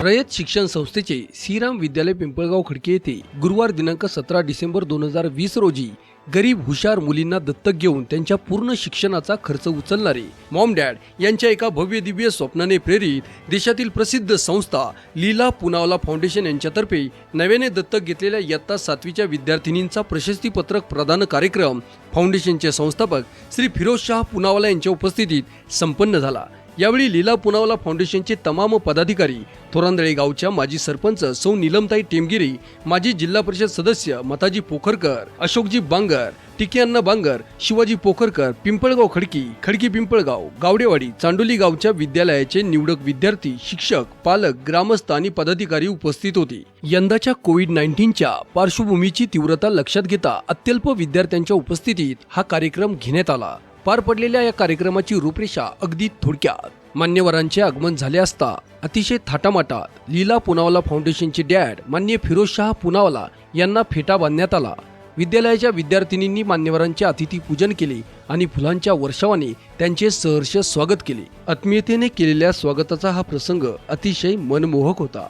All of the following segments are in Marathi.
रयत शिक्षण संस्थेचे श्रीराम विद्यालय पिंपळगाव खडके येथे गुरुवार दिनांक सतरा डिसेंबर दोन हजार वीस रोजी गरीब हुशार मुलींना दत्तक घेऊन त्यांच्या पूर्ण शिक्षणाचा खर्च उचलणारे मॉम डॅड यांच्या एका भव्य दिव्य स्वप्नाने प्रेरित देशातील प्रसिद्ध संस्था लीला पुनावला फाउंडेशन यांच्यातर्फे नव्याने दत्तक घेतलेल्या इयत्ता सातवीच्या विद्यार्थिनींचा प्रशस्तीपत्रक प्रदान कार्यक्रम फाउंडेशनचे संस्थापक श्री फिरोज शाह पुनावाला यांच्या उपस्थितीत संपन्न झाला. यावेळी लीला पुनावला फाउंडेशनचे तमाम पदाधिकारी थोरांदळे गावच्या माजी सरपंच सौ नीलमताई टेमगिरी माजी जिल्हा परिषद सदस्य मताजी पोखरकर अशोकजी बांगर टिकिअण्णा बांगर शिवाजी पोखरकर पिंपळगाव खडकी खडकी पिंपळगाव गावडेवाडी चांडोली गावच्या विद्यालयाचे निवडक विद्यार्थी शिक्षक पालक ग्रामस्थ आणि पदाधिकारी उपस्थित होते. यंदाच्या कोविड नाईन्टीनच्या पार्श्वभूमीची तीव्रता लक्षात घेता अत्यल्प विद्यार्थ्यांच्या उपस्थितीत हा कार्यक्रम घेण्यात आला. पार पडलेल्या या कार्यक्रमाची रूपरेषा अगदी थोडक्यात. मान्यवरांचे आगमन झाले असता अतिशय थाटामाटात लीला पुनावाला फाउंडेशनचे डॅड मान्य फिरोजशाह पुनावाला यांना फेटा बांधण्यात आला. विद्यालयाच्या विद्यार्थिनींनी मान्यवरांचे अतिथी पूजन केले आणि फुलांच्या वर्षावाने त्यांचे सहर्ष स्वागत केले. आत्मीयतेने केलेल्या स्वागताचा हा प्रसंग अतिशय मनमोहक होता.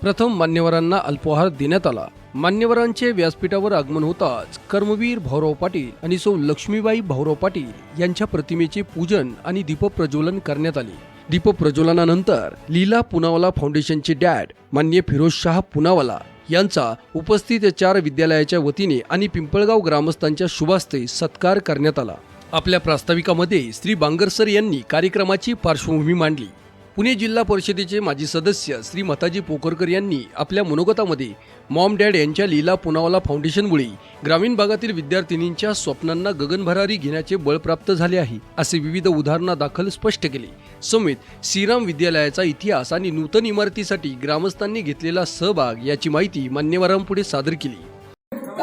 प्रथम मान्यवरांना अल्पोहार देण्यात आला. मान्यवरांचे व्यासपीठावर आगमन होताच कर्मवीर भाऊराव पाटील आणि सौ लक्ष्मीबाई भाऊराव पाटील यांच्या प्रतिमेचे पूजन आणि दीपप्रज्वलन करण्यात आले. दीपप्रज्वलनानंतर लीला पुनावाला फाउंडेशनचे डॅड मान्य फिरोज शाह पुनावाला यांचा उपस्थित चार विद्यालयाच्या वतीने आणि पिंपळगाव ग्रामस्थांच्या शुभास्ते सत्कार करण्यात आला. आपल्या प्रास्ताविकामध्ये श्री बांगरसर यांनी कार्यक्रमाची पार्श्वभूमी मांडली. पुणे जिल्हा परिषदेचे माजी सदस्य श्री मताजी पोखरकर यांनी आपल्या मनोगतामध्ये मॉम डॅड यांच्या लीला पुनावाला फाउंडेशनमुळे ग्रामीण भागातील विद्यार्थिनींच्या स्वप्नांना गगनभरारी घेण्याचे बळ प्राप्त झाले आहे असे विविध उदाहरणादाखल स्पष्ट केले. समेत श्रीराम विद्यालयाचा इतिहास आणि नूतन इमारतीसाठी ग्रामस्थांनी घेतलेला सहभाग याची माहिती मान्यवरांपुढे सादर केली.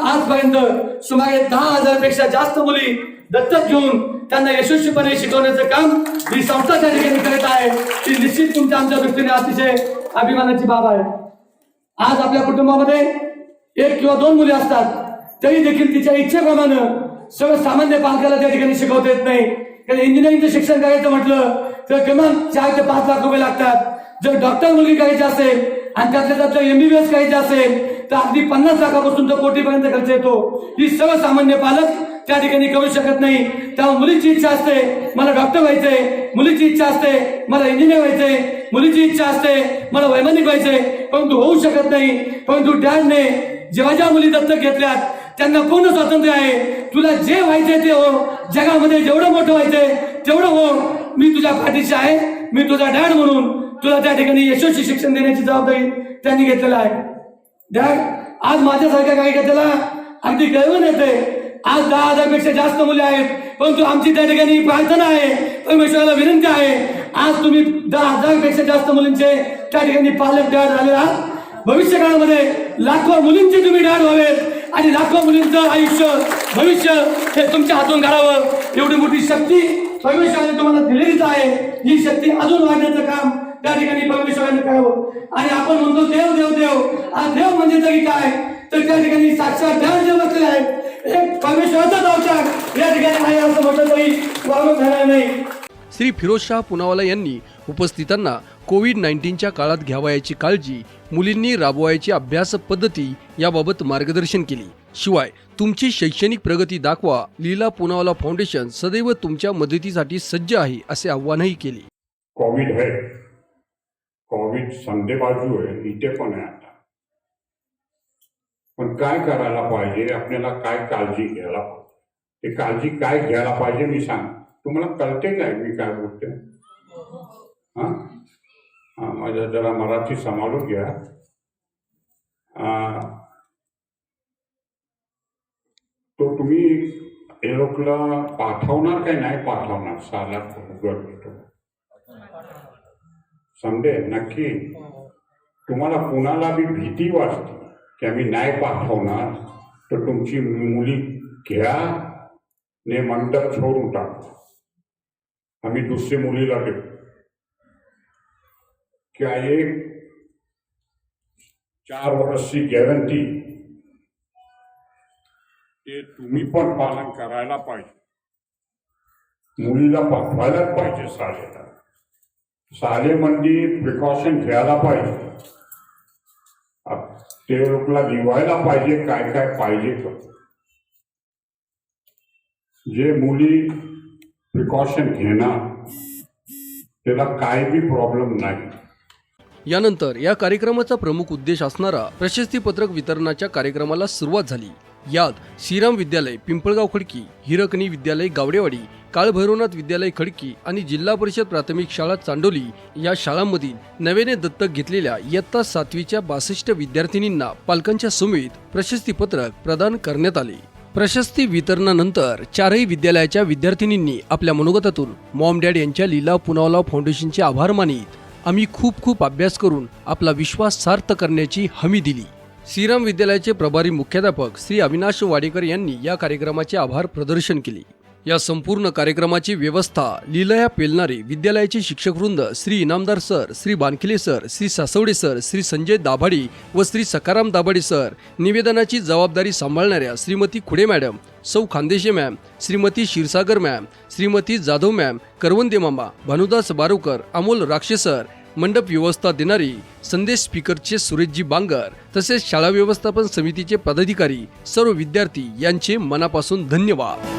आजपर्यंत सुमारे दहा हजारपेक्षा जास्त मुली दत्तक घेऊन त्यांना यशस्वीपणे शिकवण्याचं काम ही संस्था त्या ठिकाणी करत आहे. निश्चित तुमच्या आमच्या दृष्टीने अतिशय अभिमानाची बाब आहे. आज आपल्या कुटुंबामध्ये एक किंवा दोन मुली असतात. तरी देखील तिच्या इच्छेप्रमाणे सर्वसामान्य पालकाला त्या ठिकाणी शिकवता येत नाही. कारण इंजिनिअरिंगचं शिक्षण करायचं म्हटलं तर किमान चार ते पाच लाख रुपये लागतात. जर डॉक्टर मुलगी करायची असेल आणि त्यातल्या त्यातलं एमबीबीएस करायचं असेल तर अगदी पन्नास लाखापासून तर कोटीपर्यंत खर्च येतो. ही सर्वसामान्य पालक त्या ठिकाणी करू शकत नाही. त्यामुळे मुलीची इच्छा असते मला डॉक्टर व्हायचंय मुलीची इच्छा असते मला इंजिनियर व्हायचंय मुलीची इच्छा असते मला वैमानिक व्हायचंय परंतु होऊ शकत नाही परंतु डॅडने जेव्हा ज्या मुली दत्तक घेतल्यात त्यांना पूर्ण स्वातंत्र्य आहे. तुला जे व्हायचंय ते हो जगामध्ये जेवढं मोठं व्हायचंय तेवढं हो. मी तुझ्या पाठीशी आहे मी तुझा डॅड म्हणून तुला त्या ठिकाणी यशस्वी शिक्षण देण्याची जबाबदारी त्यांनी घेतलेला आहे. डॅड आज माझ्यासारख्या काही घेतलेला अगदी कळवून येते. आज दहा हजारपेक्षा जास्त मुले आहेत परंतु आमची त्या ठिकाणी प्रार्थना आहे परमेश्वराला विनंती आहे आज तुम्ही दहा हजारपेक्षा जास्त मुलींचे त्या ठिकाणी पालक डॅड झाले आहात. भविष्य काळामध्ये लाखो मुलींचे तुम्ही डॅड व्हावेत आणि लाखो मुलींचं आयुष्य भविष्य हे तुमच्या हातून घडावं. एवढी मोठी शक्ती परमेश्वराने तुम्हाला दिलेलीच आहे. ही शक्ती अजून वाढण्याचं काम त्या ठिकाणी परमेश्वराने करावं. आणि आपण म्हणतो देव देव देव. आज देव म्हणजे तरी काय? तर त्या ठिकाणी साक्षात देव जे बसले आहेत या ठिकाणी आहे असं म्हटलं तरी वावरून झालं नाही. श्री फिरोजशाह पुनावाला यांनी उपस्थितांना कोविड नाईन्टीनच्या काळात घ्यावयाची काळजी मुलींनी राबवायची अभ्यास पद्धती याबाबत मार्गदर्शन केली. शिवाय तुमची शैक्षणिक प्रगती दाखवा लीला पुनावाला फाउंडेशन सदैव तुमच्या मदतीसाठी सज्ज आहे असे आव्हानही केले. कोविड है कोविड संधे बाजू आहे इथे पण आहे पण काय करायला पाहिजे? आपल्याला काय काळजी घ्यायला पाहिजे? ते काळजी काय घ्यायला पाहिजे मी सांग. तुम्हाला कळते काय मी काय बोलते? हा? हा माझ्या जरा मराठी सांभाळून घ्या. तो तुम्ही हे लोकला पाठवणार काय नाही पाठवणार? साला गट समजे? नक्की. तुम्हाला कुणाला बी भीती वाटते? की आम्ही नाही पाठवणार तर तुमची मुली घ्या ने मंडप सोडून टाक. आम्ही दुसरी मुलीला देऊ. क्या एक चार वर्षची गॅरंटी ते तुम्ही पण पालन करायला पाहिजे. मुलीला पाठवायलाच पाहिजे शाळेला शाळेमध्ये प्रिकॉशन घ्यायला पाहिजे. ते लोकला दिवायला पाहिजे काय काय पाहिजे तर जे मुली प्रिकॉशन घेणार त्याला काय बी प्रॉब्लेम नाही. यानंतर या कार्यक्रमाचा प्रमुख उद्देश असणारा प्रशस्तीपत्रक वितरणाच्या कार्यक्रमाला सुरुवात झाली. यात श्रीराम विद्यालय पिंपळगाव खडकी हिरकणी विद्यालय गावडेवाडी काळभैरवनाथ विद्यालय खडकी आणि जिल्हा परिषद प्राथमिक शाळा चांडोली या शाळांमधील नव्याने दत्तक घेतलेल्या इयत्ता सातवीच्या बासष्ट विद्यार्थिनींना पालकांच्या समेत प्रशस्तीपत्रक प्रदान करण्यात आले. प्रशस्ती वितरणानंतर चारही विद्यालयाच्या विद्यार्थिनींनी आपल्या मनोगतातून मॉम डॅड यांच्या लीला पुनावला फाउंडेशनचे आभार मानित आम्ही खूप खूप अभ्यास करून आपला विश्वास सार्थ करण्याची हमी दिली. श्रीराम विद्यालयाचे प्रभारी मुख्याध्यापक श्री अविनाश वाडेकर यांनी या कार्यक्रमाचे आभार प्रदर्शन केले. या संपूर्ण कार्यक्रमाची व्यवस्था लिलया पेलणारे विद्यालयाचे शिक्षकवृंद Shri Inamdar sir Shri Bankhile sir Shri Saswade sir Shri Sanjay Dabhade व श्री सकाराम दाभाडे सर निवेदनाची जबाबदारी सांभाळणाऱ्या Shrimati Khude madam Sau Khandeshe ma'am Shrimati Kshirsagar ma'am Shrimati Jadhav ma'am Karvande मामा भानुदास बारोकर अमोल राक्षे सर मंडप व्यवस्था देणारे संदेश स्पीकरचे सुरेशजी बांगर तसेच शाळा व्यवस्थापन समितीचे पदाधिकारी सर्व विद्यार्थी यांचे मनापासून धन्यवाद.